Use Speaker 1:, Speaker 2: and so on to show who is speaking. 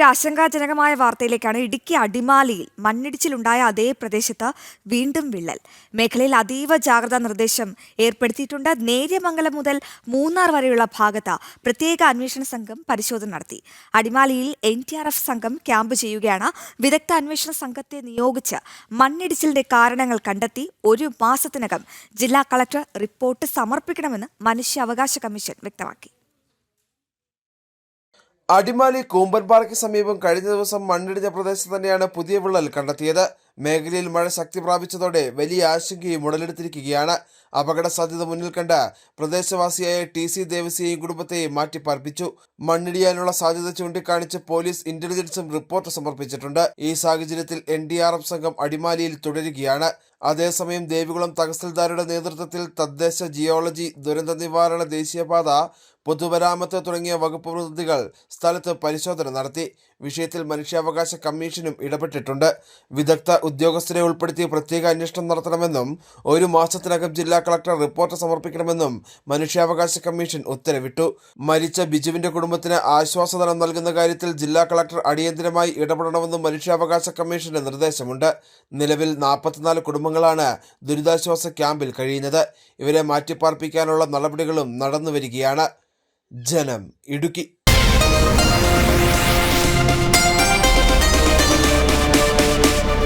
Speaker 1: മറ്റൊരു ആശങ്കാജനകമായ വാർത്തയിലേക്കാണ് ഇടുക്കി അടിമാലിയിൽ മണ്ണിടിച്ചിലുണ്ടായ അതേ പ്രദേശത്ത് വീണ്ടും വിള്ളൽ. മേഖലയിൽ അതീവ ജാഗ്രതാ നിർദ്ദേശം ഏർപ്പെടുത്തിയിട്ടുണ്ട്. നേര്യമംഗലം മുതൽ മൂന്നാർ വരെയുള്ള ഭാഗത്ത് പ്രത്യേക അന്വേഷണ സംഘം പരിശോധന നടത്തി. അടിമാലിയിൽ എൻ ടി ആർ എഫ് സംഘം ക്യാമ്പ് ചെയ്യുകയാണ്. വിദഗ്ധ അന്വേഷണ സംഘത്തെ നിയോഗിച്ച് മണ്ണിടിച്ചിലിന്റെ കാരണങ്ങൾ കണ്ടെത്തി ഒരു മാസത്തിനകം ജില്ലാ കളക്ടർ റിപ്പോർട്ട് സമർപ്പിക്കണമെന്ന് മനുഷ്യാവകാശ കമ്മീഷൻ വ്യക്തമാക്കി.
Speaker 2: അടിമാലി കൂമ്പൻപാറയ്ക്ക് സമീപം കഴിഞ്ഞ ദിവസം മണ്ണിടിഞ്ഞ പ്രദേശത്ത് തന്നെയാണ് പുതിയ വിള്ളൽ കണ്ടെത്തിയത്. മേഖലയിൽ മഴ ശക്തി പ്രാപിച്ചതോടെ വലിയ ആശങ്കയും ഉടലെടുത്തിരിക്കുകയാണ്. അപകട സാധ്യത മുന്നിൽ കണ്ട പ്രദേശവാസിയായ ടി സി ദേവസിയെയും കുടുംബത്തെയും മാറ്റിപ്പാർപ്പിച്ചു മണ്ണിടിയാനുള്ള സാധ്യത ചൂണ്ടിക്കാണിച്ച് പോലീസ് ഇന്റലിജൻസും റിപ്പോർട്ട് സമർപ്പിച്ചിട്ടുണ്ട്. ഈ സാഹചര്യത്തിൽ എൻ സംഘം അടിമാലിയിൽ തുടരുകയാണ്. അതേസമയം ദേവികുളം തഹസിൽദാരുടെ നേതൃത്വത്തിൽ തദ്ദേശ ജിയോളജി ദുരന്ത നിവാരണ ദേശീയപാത പൊതുമരാമത്ത് തുടങ്ങിയ വകുപ്പ് പ്രതിനിധികൾ സ്ഥലത്ത് പരിശോധന നടത്തി. വിഷയത്തിൽ മനുഷ്യാവകാശ കമ്മീഷനും ഇടപെട്ടിട്ടുണ്ട്. വിദഗ്ധ ഉദ്യോഗസ്ഥരെ ഉൾപ്പെടുത്തി പ്രത്യേക അന്വേഷണം നടത്തണമെന്നും ഒരു മാസത്തിനകം ജില്ലാ കളക്ടർ റിപ്പോർട്ട് സമർപ്പിക്കണമെന്നും മനുഷ്യാവകാശ കമ്മീഷൻ ഉത്തരവിട്ടു. മരിച്ച ബിജുവിന്റെ കുടുംബത്തിന് ആശ്വാസധനം നൽകുന്ന കാര്യത്തിൽ ജില്ലാ കളക്ടർ അടിയന്തരമായി ഇടപെടണമെന്നും മനുഷ്യാവകാശ കമ്മീഷന്റെ നിർദ്ദേശമുണ്ട്. നിലവിൽ നാൽപ്പത്തിനാല് കുടുംബങ്ങളാണ് ദുരിതാശ്വാസ ക്യാമ്പിൽ കഴിയുന്നത്. ഇവരെ മാറ്റിപ്പാർപ്പിക്കാനുള്ള നടപടികളും നടന്നുവരികയാണ്. ജനം ഇടുക്കി.